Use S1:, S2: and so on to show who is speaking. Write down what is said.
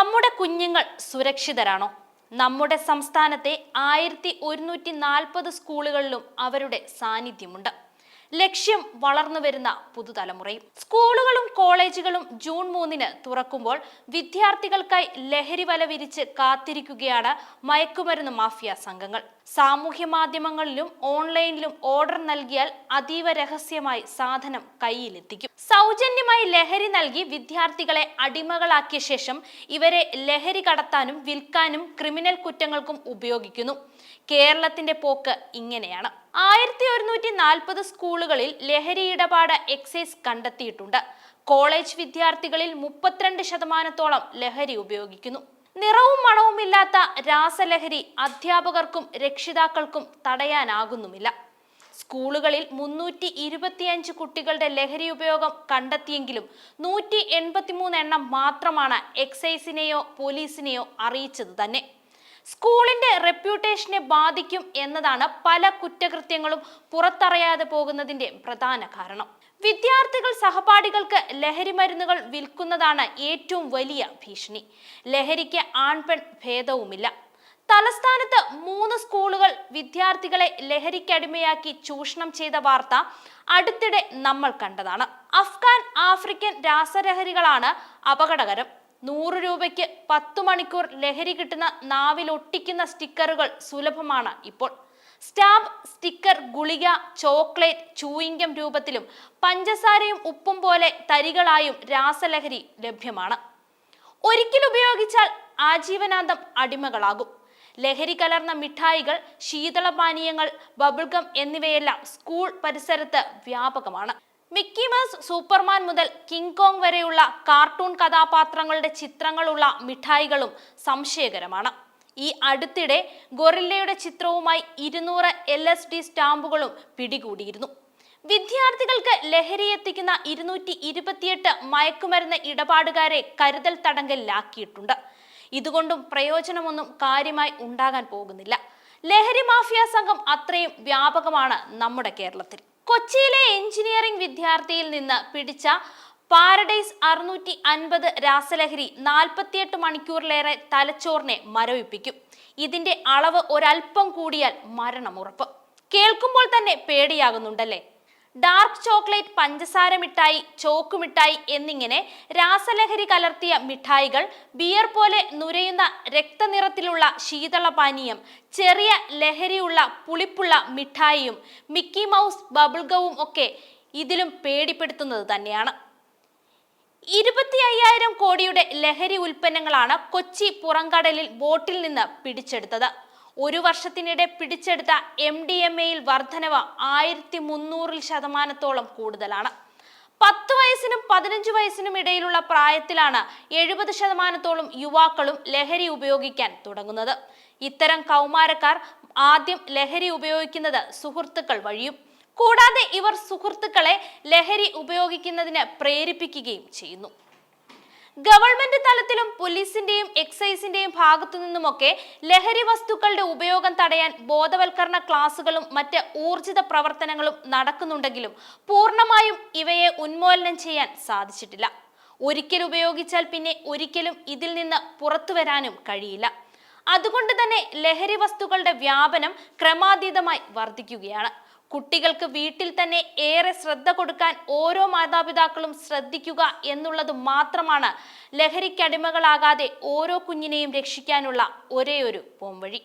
S1: നമ്മുടെ കുഞ്ഞുങ്ങൾ സുരക്ഷിതരാണോ? നമ്മുടെ സംസ്ഥാനത്തെ ആയിരത്തി ഒരുന്നൂറ്റി നാൽപ്പത് സ്കൂളുകളിലും അവരുടെ സാന്നിധ്യമുണ്ട്. ലക്ഷ്യം വളർന്നു വരുന്ന പുതുതലമുറയും. സ്കൂളുകളും കോളേജുകളും ജൂൺ മൂന്നിന് തുറക്കുമ്പോൾ വിദ്യാർത്ഥികൾക്കായി ലഹരി വല വിരിച്ച് കാത്തിരിക്കുകയാണ് മയക്കുമരുന്ന് മാഫിയ സംഘങ്ങൾ. സാമൂഹ്യ മാധ്യമങ്ങളിലും ഓൺലൈനിലും ഓർഡർ നൽകിയാൽ അതീവ രഹസ്യമായി സാധനം കയ്യിലെത്തിക്കും. സൗജന്യമായി ലഹരി നൽകി വിദ്യാർത്ഥികളെ അടിമകളാക്കിയ ശേഷം ഇവരെ ലഹരി കടത്താനും വിൽക്കാനും ക്രിമിനൽ കുറ്റങ്ങൾക്കും ഉപയോഗിക്കുന്നു. കേരളത്തിന്റെ പോക്ക് ഇങ്ങനെയാണ്. ആയിരത്തി ഒരുന്നൂറ്റി നാൽപ്പത് സ്കൂളുകളിൽ ലഹരി ഇടപാട് എക്സൈസ് കണ്ടെത്തിയിട്ടുണ്ട്. കോളേജ് വിദ്യാർത്ഥികളിൽ മുപ്പത്തിരണ്ട് ശതമാനത്തോളം ലഹരി ഉപയോഗിക്കുന്നു. നിറവും മണവുമില്ലാത്ത രാസലഹരി അധ്യാപകർക്കും രക്ഷിതാക്കൾക്കും തടയാനാകുന്നുമില്ല. സ്കൂളുകളിൽ മുന്നൂറ്റി ഇരുപത്തിയഞ്ച് കുട്ടികളുടെ ലഹരി ഉപയോഗം കണ്ടെത്തിയെങ്കിലും നൂറ്റി എൺപത്തിമൂന്ന് എണ്ണം മാത്രമാണ് എക്സൈസിനെയോ പോലീസിനെയോ അറിയിച്ചത് തന്നെ. സ്കൂളിന്റെ റെപ്യൂട്ടേഷനെ ബാധിക്കും എന്നതാണ് പല കുറ്റകൃത്യങ്ങളും പുറത്തറിയാതെ പോകുന്നതിന്റെ പ്രധാന കാരണം. വിദ്യാർത്ഥികൾ സഹപാഠികൾക്ക് ലഹരി മരുന്നുകൾ വിൽക്കുന്നതാണ് ഏറ്റവും വലിയ ഭീഷണി. ലഹരിക്ക് ആൺപെൺ ഭേദവുമില്ല. തലസ്ഥാനത്ത് മൂന്ന് സ്കൂളുകൾ വിദ്യാർത്ഥികളെ ലഹരിക്കടിമയാക്കി ചൂഷണം ചെയ്ത വാർത്ത അടുത്തിടെ നമ്മൾ കണ്ടതാണ്. അഫ്ഗാൻ ആഫ്രിക്കൻ രാസലഹരികളാണ് അപകടകരം. നൂറ് രൂപയ്ക്ക് പത്തു മണിക്കൂർ ലഹരി കിട്ടുന്ന നാവിൽ ഒട്ടിക്കുന്ന സ്റ്റിക്കറുകൾ സുലഭമാണ് ഇപ്പോൾ. സ്റ്റാമ്പ് സ്റ്റിക്കർ ഗുളിക ചോക്ലേറ്റ് ചൂയിങ്കം രൂപത്തിലും പഞ്ചസാരയും ഉപ്പും പോലെ തരികളായും രാസലഹരി ലഭ്യമാണ്. ഒരിക്കൽ ഉപയോഗിച്ചാൽ ആജീവനാന്തം അടിമകളാകും. ലഹരി കലർന്ന മിഠായികൾ ശീതളപാനീയങ്ങൾ ബബിൾഗം എന്നിവയെല്ലാം സ്കൂൾ പരിസരത്ത് വ്യാപകമാണ്. മിക്കി മൗസ് സൂപ്പർമാൻ മുതൽ കിങ് കോങ് വരെയുള്ള കാർട്ടൂൺ കഥാപാത്രങ്ങളുടെ ചിത്രങ്ങളുള്ള മിഠായികളും സംശയകരമാണ്. ഈ അടുത്തിടെ ഗൊറില്ലയുടെ ചിത്രവുമായി ഇരുന്നൂറ് എൽ എസ് ഡി സ്റ്റാമ്പുകളും പിടികൂടിയിരുന്നു. വിദ്യാർത്ഥികൾക്ക് ലഹരി എത്തിക്കുന്ന ഇരുന്നൂറ്റി ഇരുപത്തിയെട്ട് മയക്കുമരുന്ന് ഇടപാടുകാരെ കരുതൽ തടങ്കലിലാക്കിയിട്ടുണ്ട്. ഇതുകൊണ്ടും പ്രയോജനമൊന്നും കാര്യമായി ഉണ്ടാകാൻ പോകുന്നില്ല. ലഹരി മാഫിയ സംഘം അത്രയും വ്യാപകമാണ് നമ്മുടെ കേരളത്തിൽ. കൊച്ചിയിലെ എഞ്ചിനീയറിംഗ് വിദ്യാർത്ഥിയിൽ നിന്ന് പിടിച്ച പാരഡൈസ് അറുന്നൂറ്റി അൻപത് രാസലഹരി നാൽപ്പത്തിയെട്ട് മണിക്കൂറിലേറെ തലച്ചോറിനെ മരവിപ്പിക്കും. ഇതിന്റെ അളവ് ഒരൽപ്പം കൂടിയാൽ മരണമുറപ്പ്. കേൾക്കുമ്പോൾ തന്നെ പേടിയാകുന്നുണ്ടല്ലേ? ഡാർക്ക് ചോക്ലേറ്റ് പഞ്ചസാര മിഠായി ചോക്ക് മിഠായി എന്നിങ്ങനെ രാസലഹരി കലർത്തിയ മിഠായികൾ ബിയർ പോലെ നുരയുന്ന രക്തനിറത്തിലുള്ള ശീതളപാനീയം ചെറിയ ലഹരിയുള്ള പുളിപ്പുള്ള മിഠായിയും മിക്കി മൗസ് ബബിൾഗവും ഒക്കെ ഇതിലും പേടിപ്പെടുത്തുന്നത് തന്നെയാണ്. ഇരുപത്തി അയ്യായിരം കോടിയുടെ ലഹരി ഉൽപ്പന്നങ്ങളാണ് കൊച്ചി പുറംകടലിൽ ബോട്ടിൽ നിന്ന് പിടിച്ചെടുത്തത്. ഒരു വർഷത്തിനിടെ പിടിച്ചെടുത്ത എം ഡി എം എയിൽ വർധനവ് ആയിരത്തി മുന്നൂറിൽ ശതമാനത്തോളം കൂടുതലാണ്. പത്ത് വയസ്സിനും പതിനഞ്ച് വയസ്സിനും ഇടയിലുള്ള പ്രായത്തിലാണ് എഴുപത് ശതമാനത്തോളം യുവാക്കളും ലഹരി ഉപയോഗിക്കാൻ തുടങ്ങുന്നത്. ഇത്തരം കൗമാരക്കാർ ആദ്യം ലഹരി ഉപയോഗിക്കുന്നത് സുഹൃത്തുക്കൾ വഴിയും കൂടാതെ ഇവർ സുഹൃത്തുക്കളെ ലഹരി ഉപയോഗിക്കുന്നതിന് പ്രേരിപ്പിക്കുകയും ചെയ്യുന്നു. ഗവൺമെന്റ് തലത്തിലും പോലീസിന്റെയും എക്സൈസിന്റെയും ഭാഗത്തു നിന്നുമൊക്കെ ലഹരി വസ്തുക്കളുടെ ഉപയോഗം തടയാൻ ബോധവൽക്കരണ ക്ലാസുകളും മറ്റ് ഊർജിത പ്രവർത്തനങ്ങളും നടക്കുന്നുണ്ടെങ്കിലും പൂർണമായും ഇവയെ ഉന്മൂലനം ചെയ്യാൻ സാധിച്ചിട്ടില്ല. ഒരിക്കൽ ഉപയോഗിച്ചാൽ പിന്നെ ഒരിക്കലും ഇതിൽ നിന്ന് പുറത്തു വരാനും കഴിയില്ല. അതുകൊണ്ട് തന്നെ ലഹരി വസ്തുക്കളുടെ വ്യാപനം ക്രമാതീതമായി വർദ്ധിക്കുകയാണ്. കുട്ടികൾക്ക് വീട്ടിൽ തന്നെ ഏറെ ശ്രദ്ധ കൊടുക്കാൻ ഓരോ മാതാപിതാക്കളും ശ്രദ്ധിക്കുക എന്നുള്ളത് മാത്രമാണ് ലഹരിക്കടിമകളാകാതെ ഓരോ കുഞ്ഞിനെയും രക്ഷിക്കാനുള്ള ഒരേ ഒരു പോംവഴി.